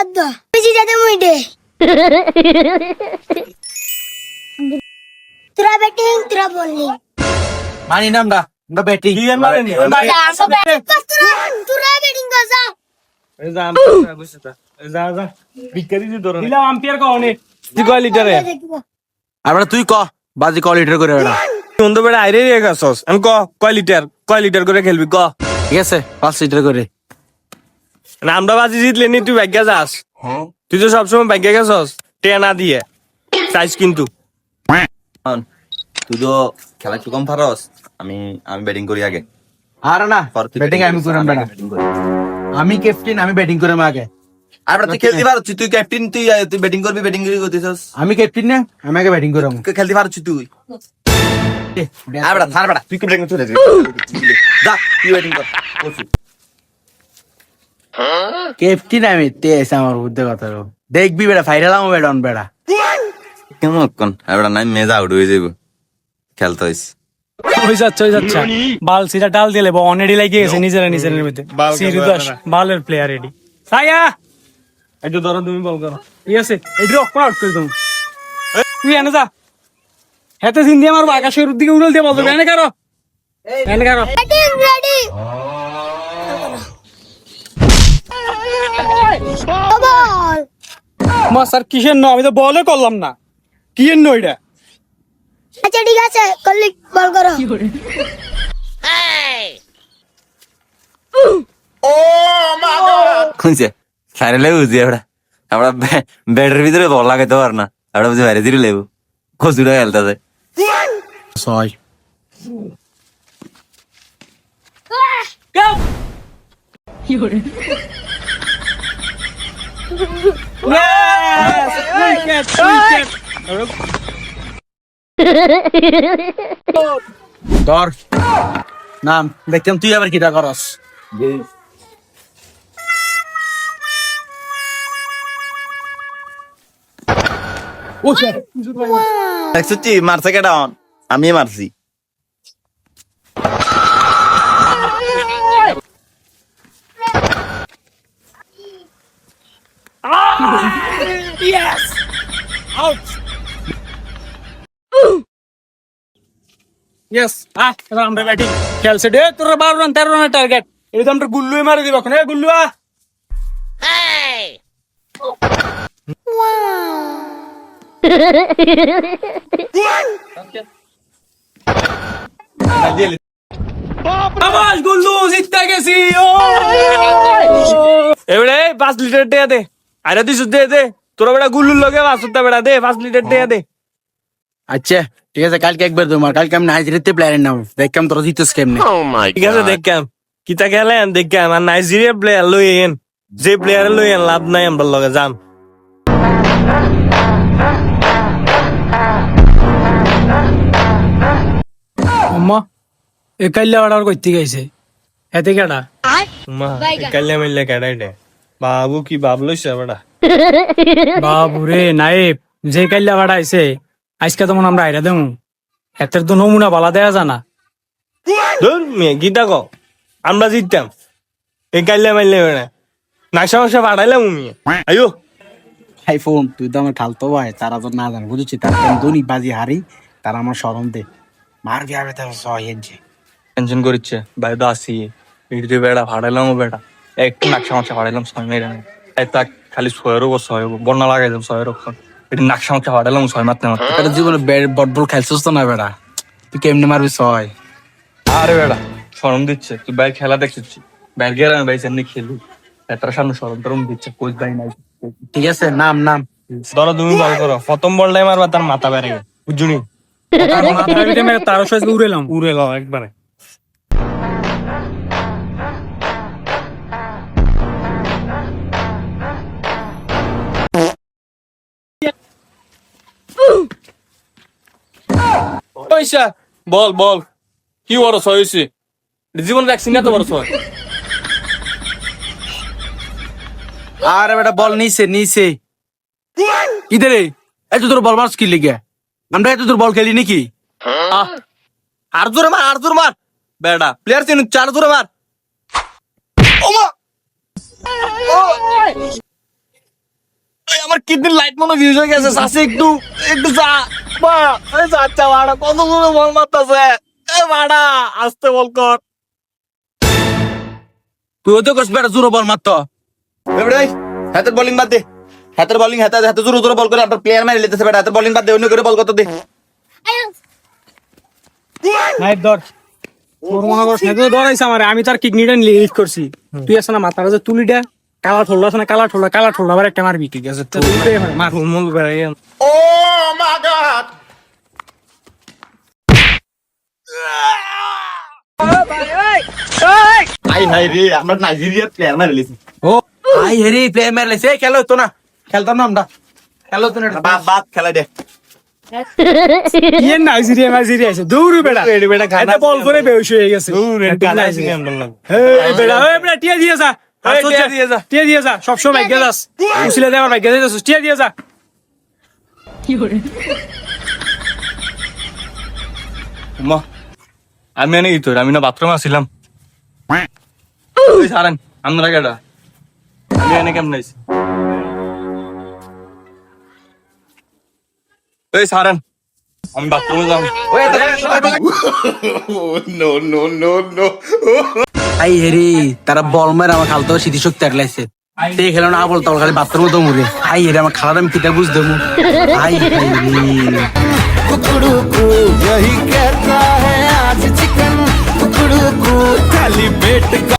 বাদ দা বেশি যাতে মুইডে তোরা ব্যাটিং তোরা বোলিং মানি না আমরা আমরা ব্যাটিং কি জান মারেনি? তোরা ব্যাটিং কর যা যা, যা, যা, যা। ভিক্ষারি দিয়ে ধরো না। দিলাম আম্পিয়ার কওনি। তুই কয় লিটারে? আমরা তুই ক বাজি ক লিটার করে বেড়া অন্ধ বেড়া আইরে রে গেছস। আমি ক কয় লিটার কয় লিটার করে খেলবি ক ঠিক আছে পাঁচ লিটার করে না আমরা বাজি জিতলে নি তুই ভাগ্যা যাস। তুই তো সবসময় ভাগ্যা গেছস টেয়া না দিয়ে। চাইস কিন্তু। তুই তো খেলা একটু কম পারস আমি আমি ব্যাটিং করি আগে। আর না ব্যাটিং আমি করি। আমি ক্যাপ্টেন আমি ব্যাটিং করাম আগে। আর তুই খেলতে পারছিস তুই ক্যাপ্টেন তুই তুই ব্যাটিং করবি ব্যাটিং করতেছস আমি ক্যাপ্টেন না আমি আগে ব্যাটিং করাম খেলতে পারছিস তুই? আর বেটা থার বেটা তুই কি ব্যাটিং চলে যা তুই ব্যাটিং কর ক্যাপ্টেন আমি তেস আমার বুদ্ধি কথা রো। দেখবি বেড়া ফাইনাল আমার বেড়া। কেমন কোন নাই মেজা আউট হয়ে যাইব। খেলতে হইস ওই যাচ্ছে ওই যাচ্ছে। বাল সিটা ডাল দিলে বা অনেডি লাগিয়ে গেছে নিজেরা নিজের মধ্যে। না। বালের প্লেয়ার এই তো ধরো তুমি বল করো। ঠিক আছে এটি আউট করে তুমি তুই এনে যা। হেতে সিন দিয়ে মারবো আকাশের দিকে উড়াল দিয়ে বলতো এনে কারও। এনে কারও ব্যাটিং রেডি বল মা স্যার কিসের ন আমি তো বলে করলাম না। কি এর ন এটা? আচ্ছা ঠিক আছে করলি বল করো। শুনছে? ফাইনালে বুঝি আমরা আমরা ব্যাটের ভিতরে বল লাগাইতে পার না। আমরা বুঝি বাইরে দিলে লেবু। খসুরা খেলতেছে। ছয় উইকেট উইকেট ধর। নাম দেখতাম তুই আবার কিটা করস। দেখছি মারছে কেটা অন আমি মারছি। ইয়েস আহ এবার আমরা ব্যাটিং খেলছে দে তোর বারো রান তেরো রানের টার্গেট এটা তো আমরা গুল্লুই মারি দিব এখন গুল্লু আ আবাস গুল্লু জিততে গেছি ও! এবারে পাঁচ লিটার দে। আরে তুই দে দে। তোরা বেটা গুল্লুর লগে সুত্তা বেটা দে পাঁচ লিটার টেয়া দে। আচ্ছা ঠিক আছে কালকে একবার তোমার কালকে আমি নাইজেরিয়াতে প্লেয়ারের নাম। দেখলাম তোরা জিতস কেমনে। ঠিক আছে দেখকাম কিতা খেলেন দেখকাম আর নাইজেরিয়া প্লেয়ার লই এন যে প্লেয়ার লই এন লাভ নাই আমরা লগে যাম আম্মা এ কাইল্লা অর্ডার করতে গেছে। এতে কেডা? মা কাল্লা মিললে কেডাই দে বাবু কি বাব লইছে বেটা? বাবু রে নাইব যে কাইল্লা ভাড়া আইছে আজকে তো মনে আমরা আইরা দেমু। এতের তো নমুনা বালা দেয়া জানা ধর মেয়ে গীতা ক আমরা জিততাম। এই কাল্লা মাইলে বেড়া নাকশা মাকশা পাঠাইলাম মেয়ে। আয়ো আইফোন তুই তো আমার খালতো ভাই তারা তো না জানে বুঝেছি তার বাজি হারি তারা আমার স্মরণ দে। মার গিয়ে আবে তার টেনশন করিচ্ছে ভাই তো আসি ইডিতে বেড়া ভাড়াইলাম বেড়া একটু নাকশা মাকশা ভাড়াইলাম ছয় মেরে এই তাক খালি ছয়েরও বস ছয় বন্যা লাগাই দেব ছয়ের এটি নাকশা মাকশা ভাড়াইলাম ছয় মারতে মারতে তোর জীবনে বট বল খেলছিস তো না বেড়া? তুই কেমনে মারবি ছয়? আরে বেড়া শরম দিচ্ছে। তুই ভাই খেলা দেখছিস? ভাই গেলে ভাই সামনে খেলু। এটার সামনে শরম টরম দিচ্ছে কোচ ভাই নাই। ঠিক আছে নাম নাম। ধরো তুমি বল করো প্রথম বলটাই মারবা তার মাথা বেড়ে গেছে। বুঝুনি তারও সাইজ উড়েলাম উড়ে গাও একবারে। পয়সা। বল বল। কি বড় ছয় হয়েছে জীবন রাখছি না তো বড় ছয়। আরে বেটা বল নিছে নিছে। ইধরে এত তোর বল মারছ কি লিগে? আমরা এত তোর বল খেলি নাকি? আর জোরে মার আর জোরে মার। বেড়া প্লেয়ার চিনুন চার জোরে মার। আমার কিডনির লাইট মনে ফিউজ হয়ে গেছে চাষে একটু একটু চা বা এই চাচ্ছা ভাড়া কত দূরে বল মারতেছে? এ ভাড়া আসতে বল কর। তুই তো কস বেটা জোরে বল মারত। এবারে হাতের বোলিং বাদ দে। হাতের বোলিং হাতে হাতে জোরে জোরে বল করে আপনার প্লেয়ার মারি লেতেছে বেটা। হাতের বোলিং বাদ দে অন্য করে বল কত দে। নাই ধর তোর মনে করছ না ডরাইছে আমার আমি তার কিডনিটা লিক করছি। তুই আছে না মাথার যে তুলিটা কালা ঠোলা আছে না কালা ঠোলা কালা ঠোলা আবার একটা মারবি। ঠিক আছে তুই মার। বেড়াই আই নাই রে আমরা নাইজেরিয়ার প্লেয়ার মারি লেছি। ও আই হেরি প্লে মারলেছে এই খেলো তো না খেলতাম না আমরা খেলো তো না এটা। বাদ বাদ খেলা দে। ইয়ে নাইজেরিয়া নাইজেরিয়া আছে দৌড় বেটা এডি বেটা গানা এটা বল করে বেউস হয়ে গেছে। এটা নাইজেরিয়া। এই এই টিয়া দিয়ে যা। টিয়া দিয়ে যা। টিয়া দিয়ে যা। সব সময় ভাগ্যে যাস। উসিলে দে আমার টিয়া দিয়ে যা। মা আমি এনে তো আমি না বাথরুম সারেন আমরা কেডা আমি এনে কেমন আইছি? ওই সারেন আমি বাথরুমে যাম আই হেরি তারা বল মার আমার খালতো স্মৃতিশক্তি আগলাইছে তে খেলো না বল তল খালি বাথরুমে তো মুরে আই হেরি আমার খালার আমি কিতা বুঝ দেবো আই হেরি